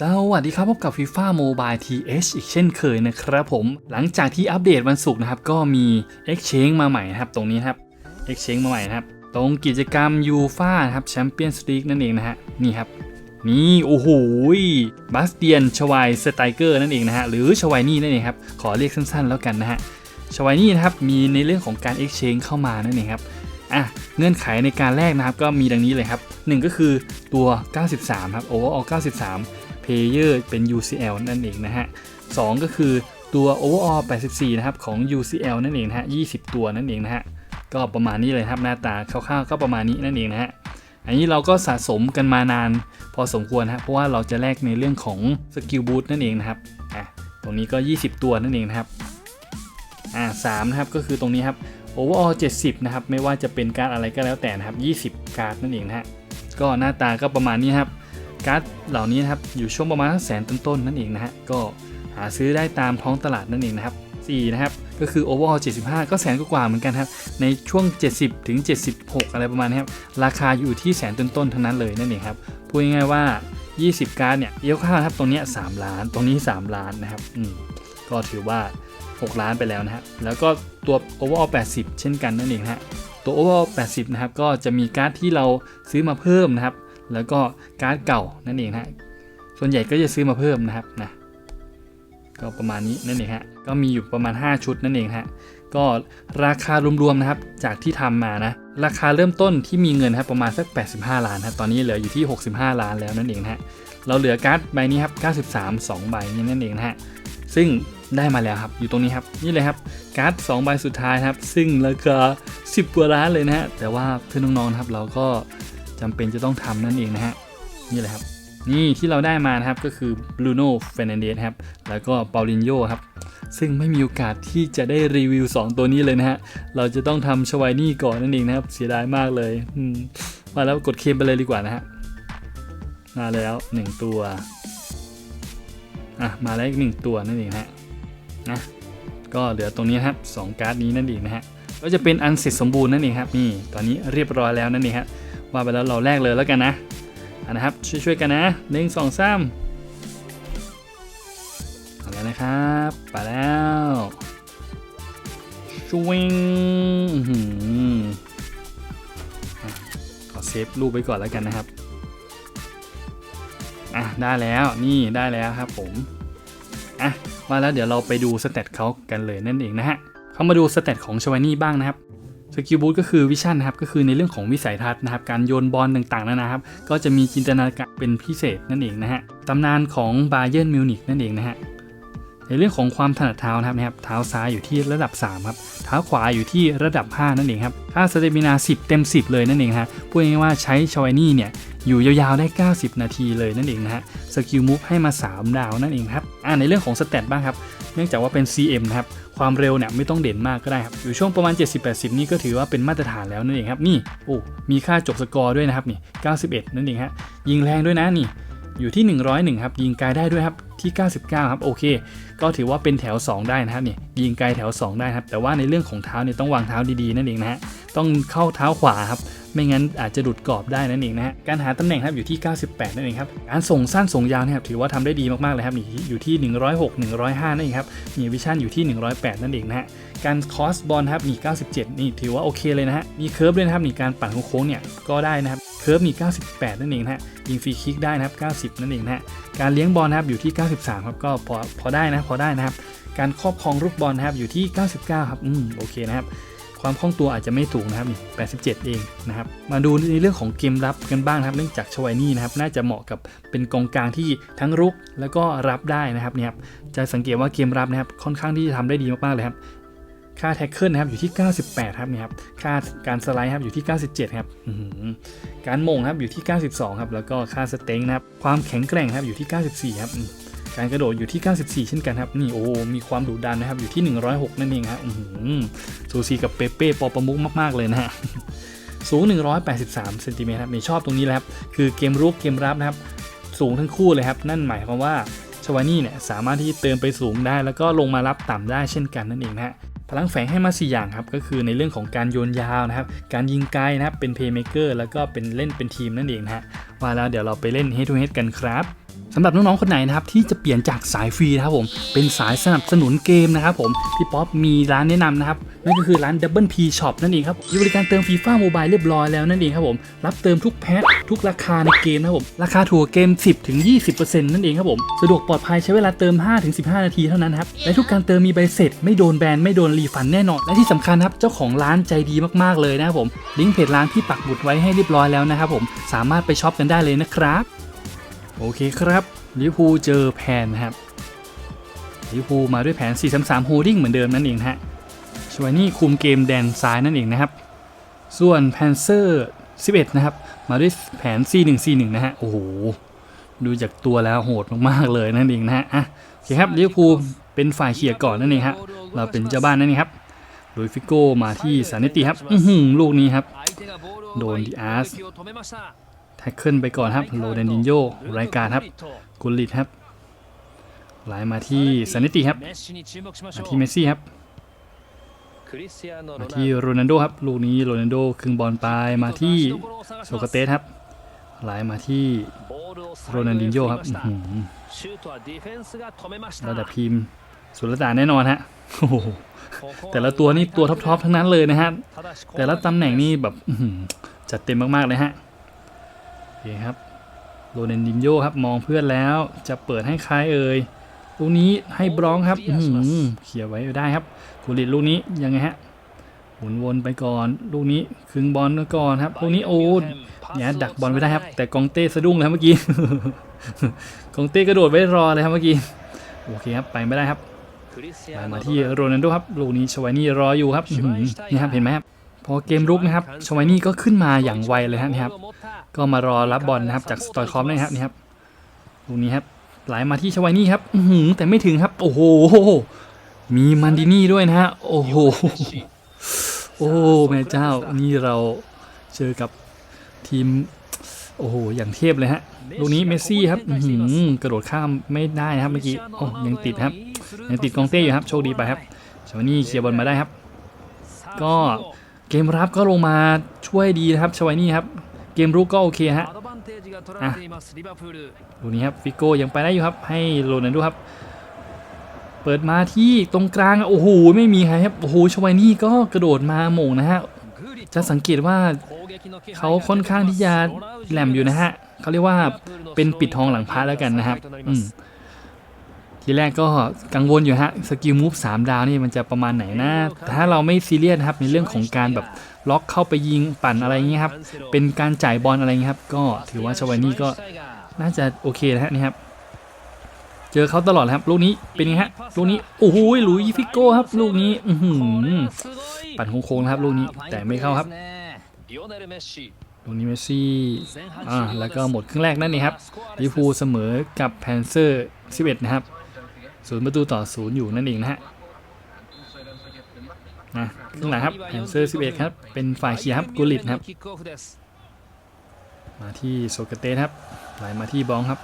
สวัสดีครับพบกับ FIFA Mobile TH อีกเช่นเคยนะครับผม หลังจากที่อัปเดตวันศุกร์นะครับ ก็มี Exchange มาใหม่นะครับ ตรงนี้ครับ Exchange มาใหม่นะครับ ตรงกิจกรรมยูฟาครับแชมเปี้ยนสลีกนั่นเองนะฮะ นี่ครับ นี่ โอ้โหบาสเตียนชวายสไตเกอร์นั่นเองนะฮะ หรือชวายนี่นั่นเองครับ ขอเรียกสั้นๆแล้วกันนะฮะชวายนี่นะครับ มีในเรื่องของการ Exchange เข้ามานั่นเองครับอะเงื่อนไขในการแลกนะครับก็มีดังนี้เลยครับ 1 ก็คือตัว 93 ครับ overall 93 player เป็น UCL นั่นเองนะฮะ2ก็คือตัว overall 84 นะครับ ของ UCL นั่นเองนะฮะ20 ตัวนั่นเองนะฮะก็ประมาณนี้เลยครับหน้าตาคร่าวๆก็ประมาณนี้นั่นเองนะฮะอันนี้เราก็สะสมกันมานานพอสมควรนะครับเพราะว่าเราจะแลกในเรื่องของสกิลบูทนั่นเองนะครับอะตรงนี้ก็ 20 ตัวนั่นเองนะครับอ่าสามนะครับก็คือตรงนี้ครับ overall 70 นะครับ ไม่ว่าจะเป็นการดอะไรก็แล้วแต่นะครับ 20 การ์ดนั่นเองนะฮะก็หน้าตาก็ประมาณนี้ครับ การ์ดเหล่านี้นะครับอยู่ช่วงประมาณแสนต้นๆนั่นเองนะฮะก็หาซื้อได้ตามท้องตลาดนั่นเองนะครับ4นะครับก็คือ overall 75 ก็แสนกว่าเหมือนกันครับในช่วง 70ถึง76 อะไรประมาณนี้ครับราคาอยู่ที่แสนต้นๆทั้งนั้นเลยนั่นเองครับพูดง่ายๆว่า 20 การ์ดเนี่ยเยอะค่าครับตรงนี้3ล้าน ตรงนี้ 3 ล้านนะครับอืมก็ถือว่า 6 ล้านไปแล้วนะฮะแล้วก็ตัว overall 80 เช่นกันนั่นเองนะฮะตัว overall 80 นะครับก็จะมีการ์ดที่เราซื้อมาเพิ่มนะครับ แล้วก็การ์ดเก่านั่นเองฮะส่วนใหญ่ก็จะซื้อมาเพิ่มนะครับนะก็ประมาณนี้นั่นเองฮะก็มีอยู่ประมาณ 5 ชุดนั่นเองฮะก็ราคารวมๆนะครับจากที่ทำมานะราคาเริ่มต้นที่มีเงินครับประมาณสัก 85 ล้านครับตอนนี้เหลืออยู่ที่ 65 ล้านแล้วนั่นเองฮะเราเหลือการ์ดใบนี้ครับ 93 2 ใบนี้นั่นเองฮะซึ่งได้มาแล้วครับอยู่ตรงนี้ครับนี่เลยครับการ์ด2ใบสุดท้ายครับ ซึ่งราคา10กว่าล้านเลยนะฮะแต่ว่าเพื่อนน้องๆครับเราก็ จำเป็นจะต้องทำนั่นเองนะฮะ นี่แหละครับ นี่ที่เราได้มานะครับก็คือบรูโน่เฟรนเดสครับ แล้วก็เปาลินโยครับ ซึ่งไม่มีโอกาสที่จะได้รีวิว 2 ตัวนี้เลยนะฮะ เราจะต้องทำชวายนี่ก่อนนั่นเองนะครับ เสียดายมากเลยมาแล้วกดเคมไปเลยดีกว่านะฮะ มาแล้ว 1 ตัว อะ มาแล้วอีกหนึ่งตัวนั่นเองนะฮะ นะ ก็เหลือตรงนี้ครับสองการ์ดนี้นั่นเองนะฮะก็จะเป็นอันเสร็จสมบูรณ์นั่นเองครับนี่ตอนนี้เรียบร้อยแล้วนั่นเองครับ ว่าไปแล้วเราแลกเลยแล้วกันนะอะนะครับช่วยๆกันนะหนึ่งสองสามเอาแล้วนะครับไปแล้วชวิงอื้อหืออะขอเซฟรูปไว้ก่อนแล้วกันนะครับอะได้แล้วนี่ได้แล้วครับผมอะมาแล้วเดี๋ยวเราไปดูสเตตเขากันเลยนั่นเองนะฮะเขามาดูสเตตของชวานี่บ้างนะครับ สกิลบูทก็คือวิชั่นนะครับก็คือในเรื่องของวิสัยทัศน์นะครับการโยนบอลต่างๆนะครับ ก็จะมีจินตนาการเป็นพิเศษนั่นเองนะฮะตำนานของบาเยิร์นมิวนิกนั่นเองนะฮะในเรื่องของความถนัดเท้านะครับนะครับเท้าซ้ายอยู่ที่ระดับ 3 ครับ เท้าขวาอยู่ที่ระดับ 5 นั่นเองครับค่าสเตมินา 10 เต็ม 10 เลยนั่นเองฮะพูดง่ายๆว่าใช้ชวายนี่เนี่ยอยู่ยาวๆได้ 90 นาทีเลยนั่นเองนะฮะสกิลมูฟให้มา 3 ดาวนั่นเองครับอ่าในเรื่องของสเตตบ้างครับ เนื่องจากว่าเป็น CM นะครับ ความเร็วเนี่ยไม่ต้องเด่นมากก็ได้ครับ อยู่ช่วงประมาณ 70-80 นี่ก็ถือว่าเป็นมาตรฐานแล้วนั่นเองครับ นี่ โอ้ มีค่าจบสกอร์ด้วยนะครับนี่ 91 นั่นเองฮะ ยิงแรงด้วยนะนี่ อยู่ที่ 101 ครับ ยิงไกลได้ด้วยครับที่ 99 ครับโอเค ก็ถือว่าเป็นแถว 2 ได้นะครับเนี่ยยิงไกลแถว 2 ได้ครับแต่ว่าในเรื่องของเท้าเนี่ยต้องวางเท้าดีๆนั่นเองนะฮะต้องเข้าเท้าขวาครับไม่งั้นอาจจะหลุดกรอบได้นั่นเองนะฮะการหาตำแหน่งครับอยู่ที่ 98 นั่นเองครับการส่งสั้นส่งยาวนะครับถือว่าทำได้ดีมากๆเลยครับนี่อยู่ที่ 106 105 นั่นเองครับมีวิชั่นอยู่ที่ 108 นั่นเองนะฮะการคอสบอลครับมี97 นี่ถือว่าโอเคเลยนะฮะมีเคิร์ฟด้วยนะครับนี่การปั่นโค้งเนี่ยก็ได้นะครับ เคิร์ฟมี98 นั่นเองนะฮะยิงฟรีคิกได้นะครับ 90 นั่นเองนะฮะการเลี้ยงบอลนะครับอยู่ที่ 93 ครับก็พอพอได้นะพอได้นะครับ การครอบครองลูกบอลนะครับอยู่ที่ 99 ครับอืมโอเคนะครับความคล่องตัวอาจจะไม่สูงนะครับ 87 เองนะครับ มาดูในเรื่องของเกมรับกันบ้างนะครับเนื่องจากชวายนี่นะครับ น่าจะเหมาะกับเป็นกองกลางที่ทั้งรุกแล้วก็รับได้นะครับเนี่ยครับจะสังเกตว่าเกมรับนะครับค่อนข้างที่จะทำได้ดีมากๆเลยครับ ค่าแท็กเกิลนะครับอยู่ที่ 98 ครับนี่ครับ ค่าการสไลด์ครับอยู่ที่ 97 ครับการมงครับอยู่ที่ 92 ครับ แล้วก็ค่าสเต็งนะครับ ความแข็งแกร่งครับอยู่ที่ 94 ครับ การกระโดดอยู่ที่ 94 เช่นกันครับ นี่โอ้ มีความดุดันนะครับอยู่ที่ 106 นั่นเองครับสูสีกับเปเป้ปอประมุกมากๆเลยนะฮะสูง 183เซนติเมตรครับนี่ชอบตรงนี้แหละครับ คือเกมรุกเกมรับนะครับ สูงทั้งคู่เลยครับ นั่นหมายความว่าชวานี่เนี่ยสามารถที่เติมไปสูงได้ แล้วก็ลงมารับต่ำได้เช่นกันนั่นเองนะฮะ พลังแฝงให้มา 4 อย่างครับ ก็คือในเรื่องของการโยนยาวนะครับ การยิงไกลนะครับ เป็นเพย์เมเกอร์แล้วก็เป็นเล่นเป็นทีมนั่นเองนะฮะว่าแล้วเดี๋ยวเราไปเล่น head to head กันครับ สำหรับน้องๆคนไหนนะครับที่จะเปลี่ยนจากสายฟรีนะครับผมเป็นสายสนับสนุนเกมนะครับผมพี่ป๊อปมีร้านแนะนำนะครับนั่นก็คือร้าน Double P Shop นั่นเองครับมีบริการเติมฟีฟ่าโมบายเรียบร้อยแล้วนั่นเองครับผมรับเติมทุกแพ็คทุกราคาในเกมนะครับผมราคาถูกกว่าเกม 10ถึง20%นั่นเองครับผมสะดวกปลอดภัยใช้เวลาเติม 5-15 นาทีเท่านั้นครับและทุกการเติมมีใบเสร็จ ไม่โดนแบนไม่โดนรีฟันแน่นอน และที่สำคัญครับเจ้าของร้านใจดีมากๆเลยนะครับผมลิงก์เพจร้านที่ปักหมุดไว้ให้เรียบร้อยแล้วนะครับผมสามารถไปช็อปกันได้เลยนะครับ โอเคครับลิเวอร์พูเจอแผนนะครับลิเวอร์พูมาด้วยแผน 4-3-3 โฮลดิ้งเหมือนเดิมนั่นเองฮะชวนี่คุมเกมแดนซ้ายนั่นเองนะครับ ส่วนแพนเซอร์ 11 นะครับ มาด้วยแผน 4-1-4-1 นะฮะ โอ้โห ดูจากตัวแล้วโหดมากๆเลยนั่นเองนะฮะ อะโอเคครับลิเวอร์พูเป็นฝ่ายเขี่ยร์ก่อนนั่นเองฮะ เราเป็นเจ้าบ้านนั่นเองครับโดยฟิโก้มาที่ซาเนติครับ อื้อหือลูกนี้ครับ โดนดิอาร์ส แท็กเกิลไปก่อนครับโรเดนดินโยรายการครับกุลลิตครับไหลมาที่ซานิติครับมาที่เมสซี่ครับมาที่โรนัลโดครับลูกนี้โรนัลโดครึ่งบอลไปมาที่โซกาเตสครับไหลมาที่โรนัลดินโยครับอื้อหือระดับทีมสุลต่านแน่นอนฮะโอ้โหแต่ละตัวนี่ตัวท็อปๆทั้งนั้นเลยนะฮะแต่ละตำแหน่งนี่แบบอื้อหือจัดเต็มมากๆเลยฮะโอ เคครับโรนัลดินโยครับมองเพื่อนแล้วจะเปิดให้ใครเอ่ยลูกนี้ให้บรองครับอืเขี่ยไว้ได้ครับกุลิตลูกนี้ยังไงฮะหมุนวนไปก่อน ลูกนี้คึงบอลก่อนครับลูกนี้โอ้เนี่ยดักบอลไม่ได้ครับ แต่กองเต้สะดุ้งเลยครับเมื่อกี้กองเต้กระโดดไว้รอเลยครับเมื่อกี้โอเคครับไปไม่ได้ครับมาที่โรนัลโดครับลูกนี้ชวายนี่รออยู่ครับนี่ครับเห็นไหมครับ พอเกมรุกนะครับชวานี่ก็ขึ้นมาอย่างไวเลยฮะนี่ครับ ก็มารอรับบอลนะครับจากสตอยคอฟนะครับนี่ครับลูกนี้ครับไหลมาที่ชวานี่ครับอื้อหือแต่ไม่ถึงครับ โอ้โหมีมันดินี่ด้วยนะฮะโอ้โหโอ้แม่เจ้านี่เราเจอกับทีมโอ้โหอย่างเทพเลยฮะลูกนี้เมสซี่ครับหือกระโดดข้ามไม่ได้นะครับเมื่อกี้โอ้ยังติดครับยังติดกองเต้อยู่ครับโชคดีไปครับชวานี่เคลียร์บอลมาได้ครับ ก็ เกมรับก็ลงมาช่วยดีนะครับชวานี่ครับ เกมรุกก็โอเคฮะอะดูนี้ครับฟิโก้ยังไปได้อยู่ครับ ให้โรนัลโดครับ เปิดมาที่ตรงกลางโอ้โหไม่มีใครครับโอ้โหชวายนี่ก็กระโดดมาโหม่งนะฮะจะสังเกตว่าเขาค่อนข้างที่จะแหลมอยู่นะฮะเขาเรียกว่าเป็นปิดทองหลังพระแล้วกันนะครับอืม ทีแรกก็กังวลอยู่ฮะสกิลมูฟสามดาวนี่มันจะประมาณไหนนะแต่ถ้าเราไม่ซีเรียสนะครับในเรื่องของการแบบล็อกเข้าไปยิงปั่นอะไรอย่างเงี้ยครับเป็นการจ่ายบอลอะไรเงี้ยครับก็ถือว่าชวานี่ก็น่าจะโอเคนะฮะนี่ครับเจอเขาตลอดเลยครับลูกนี้เป็นไงฮะลูกนี้โอ้โหหลุยส์ฟิโก้ครับ ลูกนี้อือหือปั่นโค้งๆนะครับลูกนี้แต่ไม่เข้าครับลูกนี้เมสซี่อ่าแล้วก็หมดครึ่งแรกนั่นเองครับลิเวอร์พูลเสมอกับแพนเซอร์11นะครับ ศูนย์ประตูต่อศูนย์อยู่นั่นเองนะฮะนะครึ่งหลังครับแพนเซอร์ 11 ครับ เป็นฝ่ายเคียครับกุลิตครับ มาที่โซกเตสครับไหลมาที่บองครับ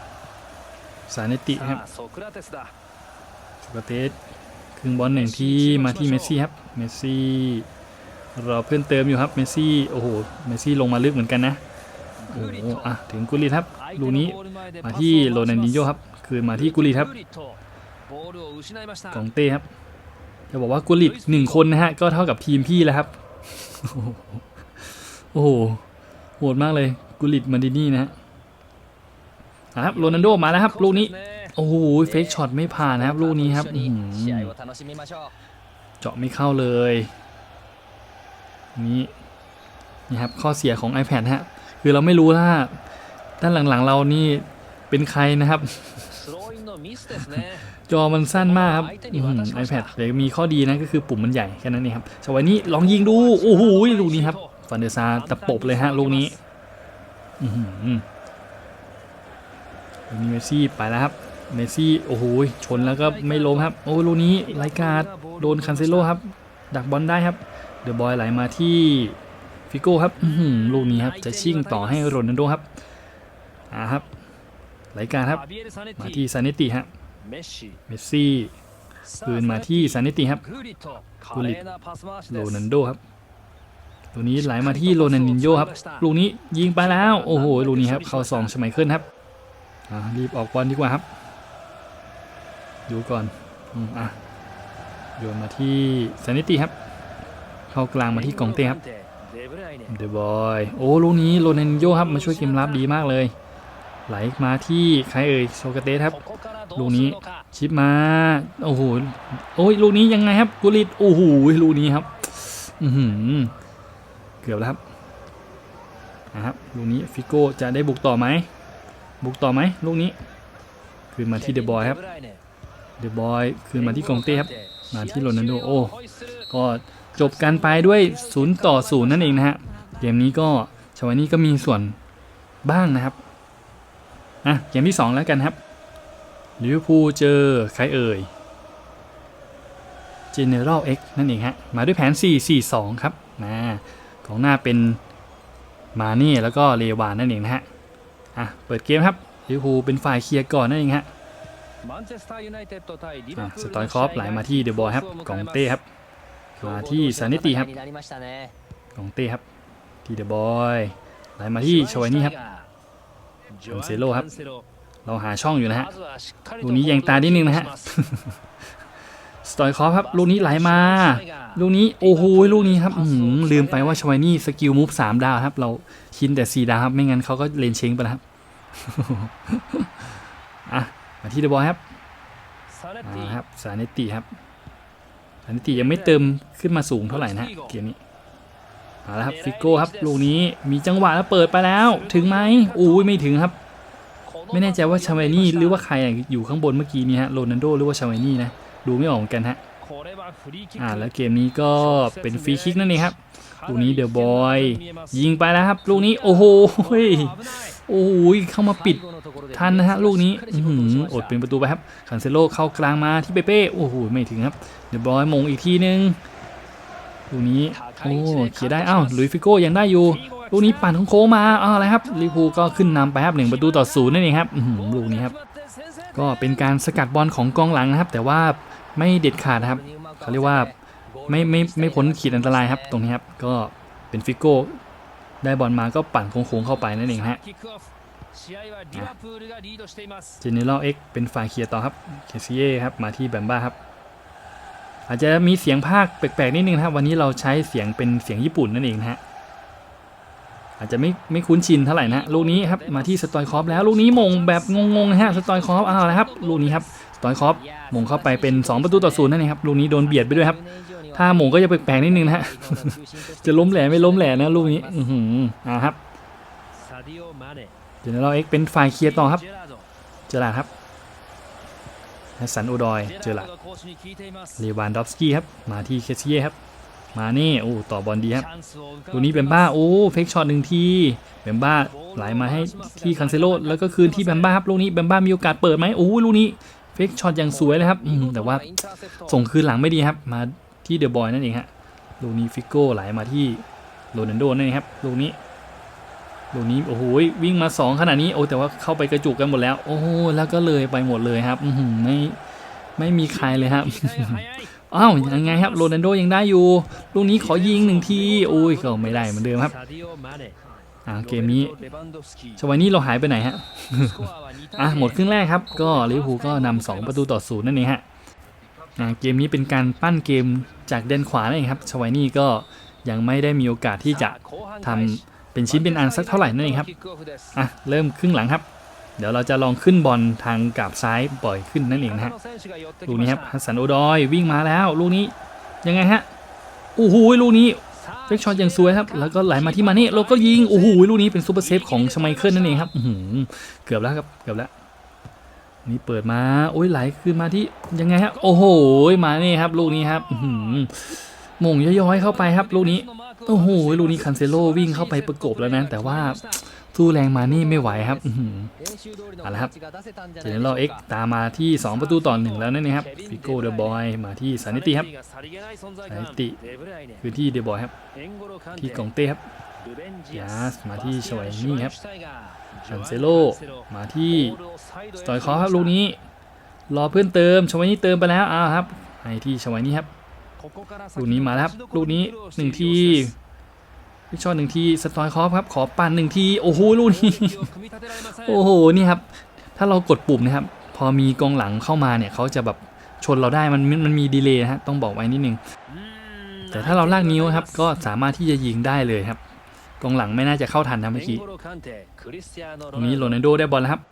สานติครับโซกเตสครึ่งบอลหนึ่งที่มาที่เมสซี่ครับ เมสซี่รอเพื่อนเติมอยู่ครับ เมสซี่ โอ้โห เมสซี่ลงมาลึกเหมือนกันนะ โอ้โหอะถึงกุลิตครับ ลูนี้ มาที่โรนันดิโยครับ คืนมาที่กุลิตครับ กองเต้ครับจะบอกว่ากุลิตหนึ่งคนนะฮะ ก็เท่ากับทีมพี่แล้วครับ โอ้โหโหดมากเลยกุลิตมันดินี่นะฮะอะครับโรนัลโดมาแล้วครับ ลูกนี้ โอ้โหเฟกช็อตไม่ผ่านนะครับ ลูกนี้ครับอื้อหือเจาะไม่เข้าเลยนี่นี่ครับข้อเสียของ iPad ฮะ คือเราไม่รู้ว่าด้านหลังๆเรานี่เป็นใครนะครับ จอมันสั้นมากครับอื้อหือ iPad แต่มีข้อดีนะก็คือปุ่มมันใหญ่แค่นั้นเองครับสวัสนี้ลองยิงดู โอ้โหลูกนี้ครับฟันเดอร์ซาร์ตะปบเลยฮะลูกนี้อือหือลูกนี้เมสซี่ไปแล้วครับ เมสซี่โอ้โหชนแล้วก็ไม่ล้มครับ โอ้ลูกนี้ไลการ์ดโดนคันเซโลครับ ดักบอลได้ครับ เดอะบอยไหลมาที่ฟิโก้ครับอื้อหือลูกนี้ครับจะชิ่งต่อให้โรนัลโดครับอ่าครับไลการ์ดครับ มาที่ซาเนติฮะ เมสซี่คืนมาที่ซาเนติครับกุลิตโรนัลโดครับลูกนี้ไหลมาที่โรนันดินโยครับลูกนี้ยิงไปแล้วโอ้โหลูกนี้ครับ เข้าสองชไมเคิลครับอะรีบออกบอลดีกว่าครับดูก่อนอืมอะโยนมาที่ซานิติครับ เข้ากลางมาที่กองเต้ครับเดอะบอยโอ้ลูกนี้โรนันโยครับมาช่วยเกมรับดีมากเลย ไหลมาที่ใครเอ่ยโซกาเตสครับ ลูกนี้ชิปมาโอ้โหโอ้ยลูกนี้ยังไงครับกุลิตโอ้โหลูกนี้ครับอือหือเกือบแล้วครับนะครับลูกนี้ฟิโก้จะได้บุกต่อไหมบุกต่อไหมลูกนี้คืนมาที่เดอะบอยครับเดอะบอยคืนมาที่กองเต้ครับมาที่โรนัลโดโอ้ก็จบกันไปด้วย0ต่อ0นั่นเองนะฮะเกมนี้ก็ชาวานี่ก็มีส่วนบ้างนะครับ อะเกมที่ 2 แล้วกันครับลิเวอร์พูลเจอใครเอ่ย General X นั่นเองฮะ มาด้วยแผน 4-4-2 ครับนะของหน้าเป็นมาเน่แล้วก็เลวานนั่นเองนะฮะ อะ เปิดเกมครับลิเวอร์พูลเป็นฝ่ายเคลียร์ก่อนนั่นเองฮะอะสตอยคอฟไหลมาที่เดอะบอยครับกองเต้ครับ มาที่ซานิติครับกองเต้ครับ ที่เดอะบอยไหลมาที่ชวายนี่ครับ คอนเซโลครับ เราหาช่องอยู่นะฮะ ลูกนี้แยงตานิดนึงนะฮะ สตอยคอฟครับ ลูกนี้ไหลมา ลูกนี้โอ้โหลูกนี้ครับอื้อหือลืมไปว่าชวายนี่สกิลมูฟสามดาวครับ เราชินแต่สี่ดาวครับ ไม่งั้นเขาก็เลนเชงไปแล้วครับ อะ มาที่เดอะบอยครับอ่าครับ สานิติครับสานิติยังไม่เติมขึ้นมาสูงเท่าไหร่นะฮะเกมนี้ เอาละครับฟิโก้ครับลูกนี้มีจังหวะแล้วเปิดไปแล้ว ถึงไหมอุ้ยไม่ถึงครับ ไม่แน่ใจว่าชาเวนี่หรือว่าใครอยู่ข้างบนเมื่อกี้นี้ฮะโรนัลโดหรือว่าชาเวนี่นะดูไม่ออกเหมือนกันฮะอ่าแล้วเกมนี้ก็เป็นฟรีคิกนั่นเองครับลูกนี้เดอะบอยยิงไปแล้วครับ ลูกนี้โอ้โหโอ้โหเข้ามาปิดทันนะฮะลูกนี้อื้อดเป็นประตูไปครับคันเซโลเข้ากลางมาที่เปเป้โอ้โหไม่ถึงครับเดี๋ยวบอยมงอีกทีนึง ลูกนี้โอ้เขียร์ได้อ้าวลุยฟิโก้ยังได้อยู่ลูกนี้ปั่นของโค้งมาอ้าวอะไรครับลิเวอร์พูลก็ขึ้นนำไปครับหนึ่งประตูต่อศูนย์นั่นเองครับอื้อหือลูกนี้ครับก็เป็นการสกัดบอลของกองหลังนะครับ แต่ว่าไม่เด็ดขาดนะครับเขาเรียกว่าไม่ไม่ไม่พ้นขีดอันตรายครับ ตรงนี้ครับก็เป็นฟิโก้ได้บอลมาก็ปั่นโค้งๆเข้าไปนั่นเองฮะเจเนอเรลเอ็กเป็นฝ่ายเคลียร์ต่อครับ เคซีเย่ครับมาที่แบมบ้าครับ อาจจะมีเสียงภาคแปลกๆนิดนึงนะวันนี้เราใช้เสียงเป็นเสียงญี่ปุ่นนั่นเองนะฮะอาจจะไม่ไม่คุ้นชินเท่าไหร่นะลูกนี้ครับมาที่สตอยคอฟแล้วลูกนี้มงแบบงงๆนะฮะสตอยคอฟเอาละครับลูกนี้ครับสตอยคอฟมงเข้าไปเป็น 2 ประตูต่อศูนย์นั่นเองครับลูกนี้โดนเบียดไปด้วยครับ ถ้ามงก็จะแปลกๆนิดนึงนะฮะจะล้มแหล่ไม่ล้มแหล่นะลูกนี้อือหืออ่าครับเจเนอเรลเอ็กเป็นฝ่ายเคลียร์ต่อครับเจอหลาครับ ฮสสันโอดอย เจอหลาดเลวานดอฟสกี้ครับ มาที่เคซีเย่ครับ มานี่ โอ้ ต่อบอลดีครับ ตัวนี้เบมบ้า โอ้ เฟกช็อตหนึ่งทีเบมบ้าไหลมาให้ที่คันเซโลแล้วก็คืนที่แบมบ้าครับ ลูกนี้แบมบ้ามีโอกาสเปิดไหมโอ้ลูกนี้เฟกช็อตอย่างสวยเลยครับอืมแต่ว่าส่งคืนหลังไม่ดีครับ มาที่เดอะบอยนั่นเองฮะ ลูกนี้ฟิโก้ไหลมาที่โรนัลโดนั่นเองครับ ลูกนี้ ลูกนี้โอ้โหวิ่งมาสองขนาดนี้โอ้แต่ว่าเข้าไปกระจุกกันหมดแล้ว โอ้แล้วก็เลยไปหมดเลยครับไม่ไม่มีใครเลยครับอ้าวยังไงครับโรนัลโดยังได้อยู่ ลูกนี้ขอยิงหนึ่งทีโอ้ยก็ไม่ได้เหมือนเดิมครับอ่าเกมนี้ชวานี่เราหายไปไหนฮะอะหมดครึ่งแรกครับ ก็ลิเวอร์พูลก็นำสองประตูต่อศูนย์นั่นเองฮะอ่าเกมนี้เป็นการปั้นเกมจากแดนขวานั่นเองครับชวานี่ก็ยังไม่ได้มีโอกาสที่จะทำ เป็นชิ้นเป็นอันสักเท่าไหร่นั่นเองครับอะเริ่มครึ่งหลังครับ เดี๋ยวเราจะลองขึ้นบอลทางกาบซ้ายปล่อยขึ้นนั่นเองนะฮะลูกนี้ครับฮัสสันโอดอยวิ่งมาแล้ว ลูกนี้ยังไงฮะโอ้โหลูกนี้เฟกช็อตอย่างสวยครับ แล้วก็ไหลมาที่มานี่เราก็ยิง โอ้โห ลูกนี้เป็นซูเปอร์เซฟของชไมเคิลนั่นเองครับเกือบแล้วครับ เกือบแล้ว นี่เปิดมา โอ้ยไหลขึ้นมาที่ยังไงครับ โอ้โห มานี่ครับ ลูกนี้ครับอื มงย้อยๆเข้าไปครับลูกนี้โอ้โหลูกนี้คันเซโลวิ่งเข้าไปประกบแล้วนะ แต่ว่าสู้แรงมานี่ไม่ไหวครับอือหือเอาละครับเจเนอเรลเอ็กตามมาที่ 2 ประตูต่อหนึ่งแล้วนั่นเองครับฟิโก้เดอะบอยมาที่สันนิติครับสันนิติคือที่เดอะบอยครับ ที่กองเต้ครับยาสมาที่ชวายนี่ครับคันเซโลมาที่สตอยคอครับลูกนี้ รอเพื่อนเติมชวายนี่เติมไปแล้วอ้าวครับให้ที่ชวายนี่ครับ ลูกนี้มาแล้วลูกนี้หนึ่งทีพิชช็อตหนึ่งทีสตอยคอฟครับ ขอปั่นหนึ่งทีโอ้โหลูกนี้โอ้โหนี่ครับ ถ้าเรากดปุ่มนะครับ พอมีกองหลังเข้ามาเนี่ยเขาจะแบบชนเราได้มันมันมีดีเลย์นะฮะต้องบอกไว้นิดนึงแต่ถ้าเราลากนิ้วครับ ก็สามารถที่จะยิงได้เลยครับกองหลังไม่น่าจะเข้าทันนะเมื่อกี้ตรงนี้โรนัลโดได้บอลแล้วครับ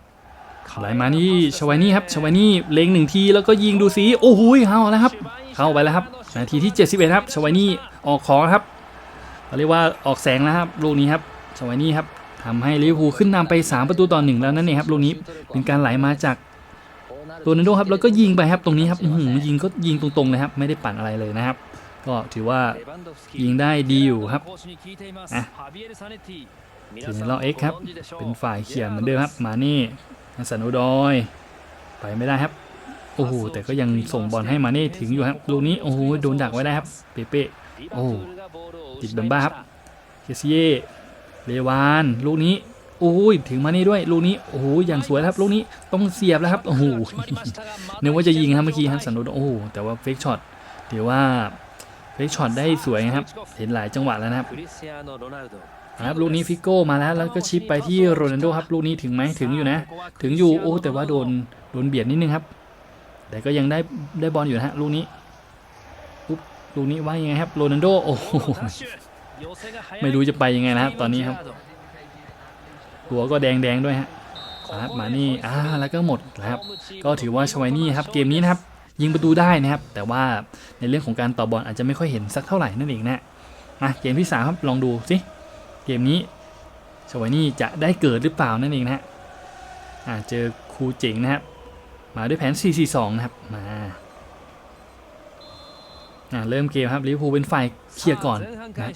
ไหลมานี่ชวานี่ครับชวานี่เล็งหนึ่งทีแล้วก็ยิงดูสิโอ้โหเข้าแล้วครับ เข้าไปแล้วครับนาทีที่ 71ครับชวายนี่ออกของครับเขาเรียกว่าออกแสงแล้วครับลูกนี้ครับชวายนี่ครับทำให้ลิเวอร์พูลขึ้นนำไป 3 ประตูต่อหนึ่งแล้วนั่นเองครับลูกนี้เป็นการไหลมาจากโรนัลโดครับแล้วก็ยิงไปครับตรงนี้ครับยิงก็ยิงตรงๆเลยครับไม่ได้ปั่นอะไรเลยนะครับ ก็ถือว่ายิงได้ดีอยู่ครับอะถึงเราเอ็กครับเป็นฝ่ายเขียนเหมือนเดิมครับมานี่สสันอุดอยไปไม่ได้ครับ โอ้โหแต่ก็ยังส่งบอลให้มาเน่ถึงอยู่ครับลูกนี้โอ้โหโดนดักไว้ได้ครับเปเป้โอ้ติดเบมบ้าครับเคซิเย่เลวานลูกนี้โอ้ยถึงมานี่ด้วยลูกนี้โอ้โหอย่างสวยครับลูกนี้ต้องเสียบแล้วครับโอ้โหนึกว่าจะยิงครับเมื่อกี้ฮัสสันอุดโอ้โหแต่ว่าเฟกช็อตถือว่าเฟกช็อตได้สวยนะครับ เห็นหลายจังหวะแล้วนะครับครับลูกนี้ฟิโก้มาแล้วแล้วก็ชิปไปที่โรนัลโดครับลูกนี้ถึงไหมถึงอยู่นะ ถึงอยู่โอ้แต่ว่าโดนโดนเบียดนิดนึงครับ แต่ก็ยังได้ได้บอลอยู่นะฮะลูกนี้ปุ๊บลูกนี้ว่ายังไงครับโรนัลโดโอ้โหไม่รู้จะไปยังไงนะครับตอนนี้ครับหัวก็แดงแดงด้วยฮะครับมานี่อ่าแล้วก็หมดแล้วครับ ก็ถือว่าชวายนี่ครับเกมนี้นะครับ ยิงประตูได้นะครับ แต่ว่าในเรื่องของการต่อบอลอาจจะไม่ค่อยเห็นสักเท่าไหร่นั่นเองนะอะเกมที่สาครับลองดูสิเกมนี้ชวายนี่จะได้เกิดหรือเปล่านั่นเองนะฮะเจอครูเจ๋งนะครับ มาด้วยแผน 4-4-2 นะครับ มาเริ่มเกมครับลิเวอร์พูลเป็นฝ่ายเคลียร์ก่อนนะ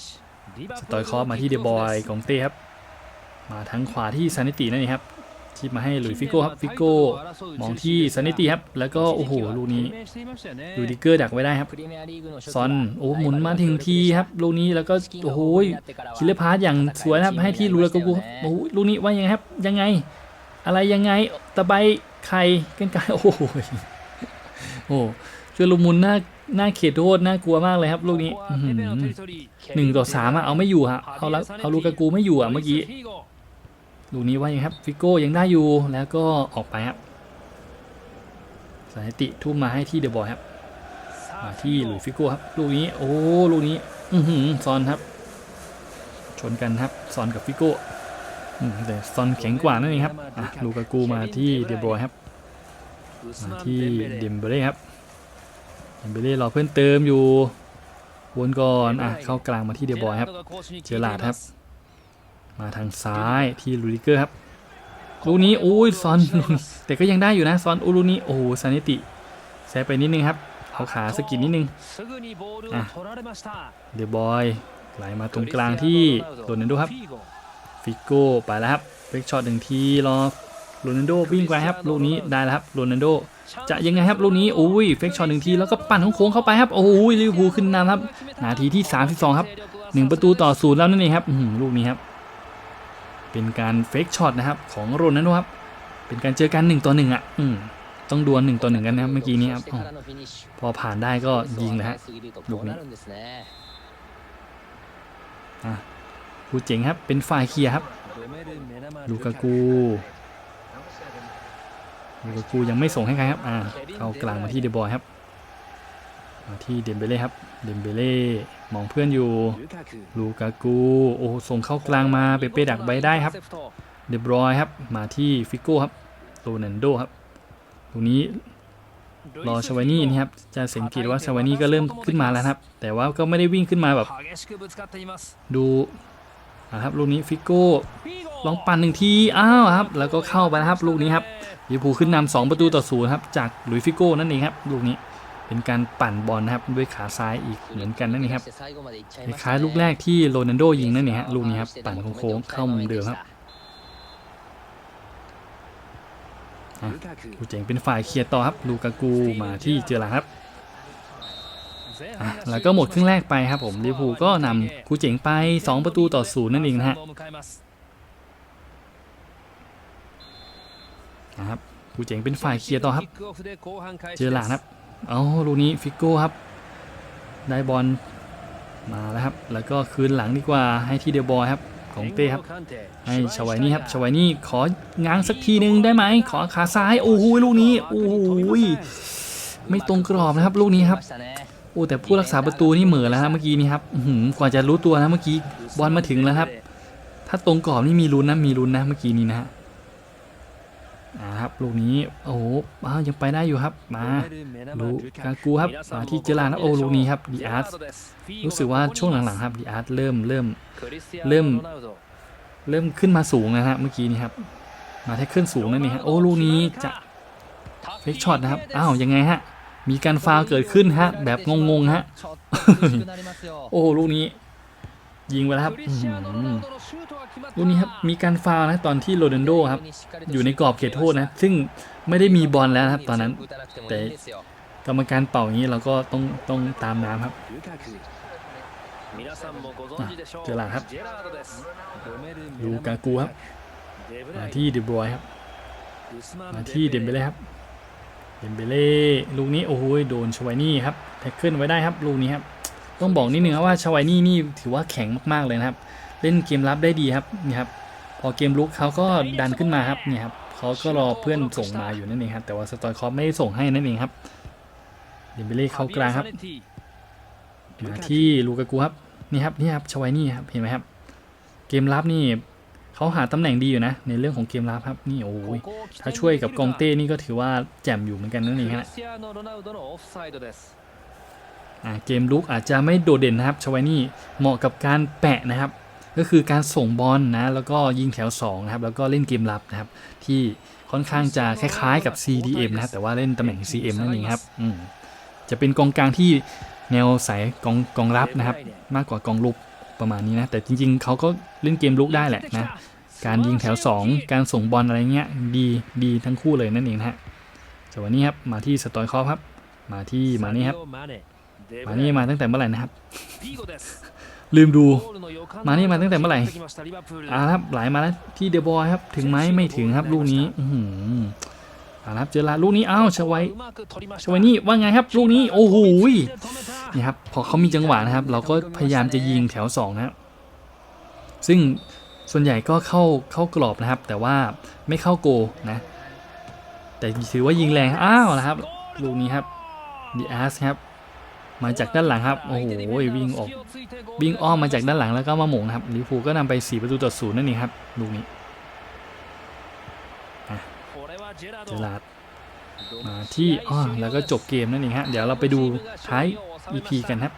สตอยคอฟมาที่เดบอยกองเต้ครับ มาทางขวาที่ซานิตินั่นเองครับชิปมาให้หลุยฟิโก้ครับฟิโก้มองที่ซานิติครับ แล้วก็โอ้โหลูกนี้ลูดิเกอร์ดักไว้ได้ครับซอนโอ้หมุนมาถึงทีครับลูกนี้แล้วก็โอ้โหคิลเลอร์พาร์อย่างสวยครับให้ที่ลูลากูครับโอ้โหลูกนี้ว่ายังไงครับยังไง อะไรยังไงตะไบ ไข่กันไกลโอ้โหโอ้ช่วยลูกหมุนน้าน้าเขตโทษน่ากลัวมากเลยครับ ลูกนี้หนึ่งต่อสามอะเอาไม่อยู่ฮะเอาละเอาลูกากูไม่อยู่อะเมื่อกี้ลูกนี้ว่ายังครับฟิโก้ยังได้อยู่แล้วก็ออกไปครับสถิติทุ่มมาให้ที่เดอะบอยครับมาที่หลุยฟิโก้ครับ ลูกนี้ โอ้ลูกนี้ อือหือซอนครับ ชนกันครับซอนกับฟิโก้ แต่ซอนแข็งกว่านั่นเองครับลูกากูมาที่เดบรอยครับมาที่เดมเบเล่ครับเดมเบเล่รอเพื่อนเติมอยู่วนก่อนอะเข้ากลางมาที่เดบรอยครับเจอหลาดครับ มาทางซ้ายที่ลูดิเกอร์ครับลูนี้โอ้ยซอนแต่ก็ยังได้อยู่นะซอนอ้ลูนี้โอ้โหซานิติแซไปนิดนึงครับเอาขาสะกิดนิดนึงอะเดบอยไหลมาตรงกลางที่โรนัลโดครับ ฟิโก้ไปแล้วครับเฟกช็อตหนึ่งทีรอโรนัลโดวิ่งไปครับลูกนี้ได้แล้วครับโรนัลโดจะยังไงครับลูกนี้โอ้ยเฟกช็อตหนึ่งทีแล้วก็ปั่นโค้งเข้าไปครับโอ้ยลิเวอร์พูลขึ้นนำครับนาทีที่ 32 ครับหนึ่งประตูต่อศูนย์แล้วนั่นเองครับลูกนี้ครับเป็นการเฟกช็อตนะครับของโรนัลโดครับเป็นการเจอกันหนึ่งต่อหนึ่งอะอืมต้องดวลหนึ่งต่อหนึ่งกันนะครับเมื่อกี้นี้ครับอพอผ่านได้ก็ยิงเลยฮะลูกนี้อะ คูเจ๋งครับ เป็นฝ่ายเคลียร์ครับ ลูกากู ลูกากูยังไม่ส่งให้ใครครับ อ่า เข้ากลางมาที่เดบอยครับ มาที่เดมเบเล่ครับ เดมเบเล่มองเพื่อนอยู่ ลูกากู โอ้ ส่งเข้ากลางมาเปเป้ดักไว้ได้ครับ เดบรอยครับ มาที่ฟิโก้ครับ โรนันโดครับ ตรงนี้รอชวานี่นี่ครับ จะสังเกตว่าชวานี่ก็เริ่มขึ้นมาแล้วครับ แต่ว่าก็ไม่ได้วิ่งขึ้นมาแบบ ดู นะครับลูกนี้ฟิโก้ลองปั่นหนึ่งทีอ้าวครับแล้วก็เข้าไปนะครับลูกนี้ครับลิเวอร์พูลขึ้นนำสองประตูต่อศูนย์ครับจากหลุยฟิโก้นั่นเองครับลูกนี้เป็นการปั่นบอลนะครับด้วยขาซ้ายอีกเหมือนกันนั่นเองครับคล้ายลูกแรกที่โรนัลโดยิงนั่นเองฮะลูกนี้ครับปั่นโค้งเข้ามุมเดิมครับกูเจ๋งเป็นฝ่ายเคลียร์ต่อครับลูกากูมาที่เจอหลาครับ แล้วก็หมดครึ่งแรกไปครับผมลิเวอร์พูลก็นำคูเจ๋งไป 2 ประตูต่อศูนย์นั่นเองนะฮะนะครับคูเจ๋งเป็นฝ่ายเคลียร์ต่อครับ เจอหลานครับ เอาลูกนี้ฟิกโก้ครับ ได้บอลมาแล้วครับ แล้วก็คืนหลังดีกว่าให้ที่เดียบอยครับกองเต้ครับ ให้ชวายนี่ครับชวายนี่ของ้างสักทีหนึ่งได้ไหม ขอขาซ้าย โอ้โหลูกนี้ โอ้โหไม่ตรงกรอบนะครับ ลูกนี้ครับ โอ้แต่ผู้รักษาประตูนี่เหม่อแล้วฮะเมื่อกี้นี้ครับหือกว่าจะรู้ตัวนะเมื่อกี้บอลมาถึงแล้วครับ ถ้าตรงกรอบนี่มีลุ้นนะมีลุ้นนะเมื่อกี้นี้นะฮะอ่าครับลูกนี้โอ้โหยังไปได้อยู่ครับมาดูกากูครับมาที่เจลานะโอ้ลูกนี้ครับดีอาร์ตรู้สึกว่าช่วงหลังๆครับดีอาร์ตเริ่มเริ่มเริ่ม เริ่มขึ้นมาสูงนะฮะเมื่อกี้นี้ครับ มาแท็กขึ้นสูงนั่นเองฮะโอ้ลูกนี้จะเฟกช็อตนะครับอ้าวยังไงฮะ มีการฟาวล์เกิดขึ้นฮะ แบบงงๆฮะ โอ้ลูกนี้ ยิงไปแล้วครับอื้อหือลูกนี้ครับมีการฟาวล์นะตอนที่โรนัลโดครับ อยู่ในกรอบเขตโทษนะ ซึ่งไม่ได้มีบอลแล้วนะครับ ตอนนั้น แต่กรรมการเป่าอย่างนี้เราก็ต้องต้องตามน้ำครับเจอหลาครับดูกากูครับมาที่เดบรอยครับ มาที่เดมเบเล่ครับ เดมเบเล่ลูกนี้โอ้โหโดนชวายนี่ครับแท็กเกิลไว้ได้ครับลูกนี้ครับต้องบอกนิดนึงครับว่าชวายนี่นี่ถือว่าแข็งมากๆเลยนะครับ เล่นเกมรับได้ดีครับนี่ครับพอเกมลุกเขาก็ดันขึ้นมาครับนี่ครับเขาก็รอเพื่อนส่งมาอยู่นั่นเองครับแต่ว่าสตอยคอฟไม่ได้ส่งให้นั่นเองครับเดมเบเล่เข้ากลางครับมาที่ลูกากูครับนี่ครับนี่ครับชวายนี่ครับเห็นไหมครับ เกมรับนี่ เขาหาตำแหน่งดีอยู่นะ ในเรื่องของเกมรับครับ นี่โอ้ยถ้าช่วยกับกองเต้นี่ก็ถือว่าแจ่มอยู่เหมือนกันนั่นเองฮะเกมลุกอาจจะไม่โดดเด่นนะครับชวานี่เหมาะกับการแปะนะครับ ก็คือการส่งบอลนะ แล้วก็ยิงแถว2นะครับ แล้วก็เล่นเกมรับนะครับ ที่ค่อนข้างจะคล้ายๆกับ CDM นะครับแต่ว่าเล่นตำแหน่ง CM นั่นเองครับจะเป็นกองกลางที่แนวสายกองกองรับนะครับ มากกว่ากองลุก ประมาณนี้นะ แต่จริง ๆ เขาก็เล่นเกมลุกได้แหละนะ การยิงแถว 2 การส่งบอลอะไรเงี้ยดีดีทั้งคู่เลยนั่นเองนะฮะส่วนวันนี้ครับมาที่สตอยคอฟครับ มาที่มานี่ครับ มานี่มาตั้งแต่เมื่อไหร่นะครับ ลืมดู มานี่มาตั้งแต่เมื่อไหร่อ่าครับไหลมาแล้วที่เดบอยครับ ถึงไหมไม่ถึงครับลูกนี้ อื ครับเจอละลูกนี้อ้าวชวัยชวัยนี่ว่าไงครับลูกนี้โอ้โหยนี่ครับพอเขามีจังหวะนะครับ เราก็พยายามจะยิงแถวสองนะครับซึ่งส่วนใหญ่ก็เข้าเข้ากรอบนะครับ แต่ว่าไม่เข้าโกนะ แต่ถือว่ายิงแรงอ้าวนะครับ ลูกนี้ครับดีอาร์สครับมาจากด้านหลังครับ โอ้โหวิ่งออกวิ่งอ้อมมาจากด้านหลังแล้วก็มาหม่งนะครับลิเวอร์พูลก็นำไป 4 ประตูต่อศูนย์นั่นเองครับลูกนี้ เจอราร์ดมาที่อ้อแล้วก็จบเกมนั่นเองฮะ เดี๋ยวเราไปดูท้าย EP กันครับ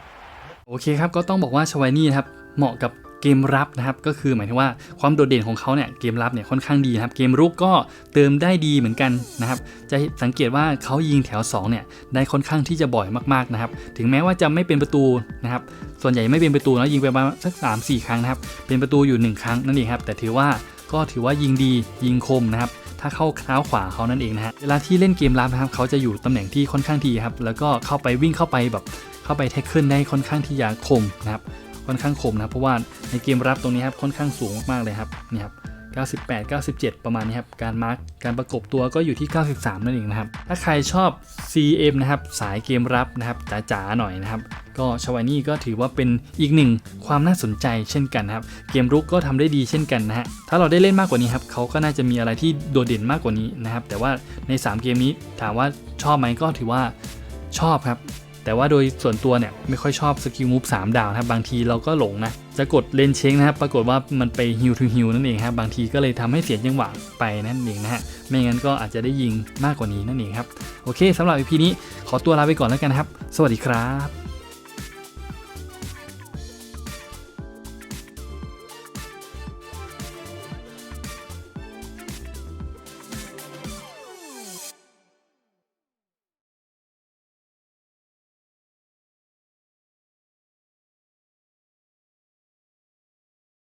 โอเคครับ ก็ต้องบอกว่าชวายนี่นะครับ เหมาะกับเกมรับนะครับ ก็คือหมายถึงว่าความโดดเด่นของเขาเนี่ย เกมรับเนี่ยค่อนข้างดีนะครับ เกมรุกก็เติมได้ดีเหมือนกันนะครับ จะสังเกตว่าเขายิงแถว 2 เนี่ย ได้ค่อนข้างที่จะบ่อยมากๆนะครับ ถึงแม้ว่าจะไม่เป็นประตูนะครับ ส่วนใหญ่ไม่เป็นประตูแล้วยิงไปประมาณสัก 3 4 ครั้งนะครับ เป็นประตูอยู่ 1 ครั้งนั่นเองครับ แต่ถือว่าก็ถือว่ายิงดียิงคมนะครับ ถ้าเข้าเท้าขวาเขานั่นเองนะฮะเวลาที่เล่นเกมรับนะครับเขาจะอยู่ตำแหน่งที่ค่อนข้างดีครับแล้วก็เข้าไปวิ่งเข้าไปแบบเข้าไปแท็กเกิลได้ค่อนข้างที่จะคมนะครับค่อนข้างคมนะครับเพราะว่าในเกมรับตรงนี้ครับค่อนข้างสูงมากๆเลยครับนี่ครับ 98 97 ประมาณนี้ครับ การมาร์กการประกบตัวก็อยู่ที่ 93 นั่นเองนะครับ ถ้าใครชอบ CM นะครับ สายเกมรับนะครับจ๋าๆหน่อยนะครับ ก็ชวานี่ก็ถือว่าเป็นอีกหนึ่งความน่าสนใจเช่นกันครับ เกมรุกก็ทำได้ดีเช่นกันนะฮะ ถ้าเราได้เล่นมากกว่านี้ครับเขาก็น่าจะมีอะไรที่โดดเด่นมากกว่านี้นะครับ แต่ว่าใน 3 เกมนี้ถามว่าชอบไหมก็ถือว่าชอบครับ แต่ว่าโดยส่วนตัวเนี่ยไม่ค่อยชอบสกิลมูฟ3ดาวนะครับบางทีเราก็หลงนะจะกดเลนเชงนะครับปรากฏว่ามันไปฮิวทูฮิวนั่นเองครับบางทีก็เลยทำให้เสียจังหวะไปนั่นเองนะฮะไม่งั้นก็อาจจะได้ยิงมากกว่านี้นั่นเองครับโอเคสำหรับ EP นี้ขอตัวลาไปก่อนแล้วกันนะครับ สวัสดีครับ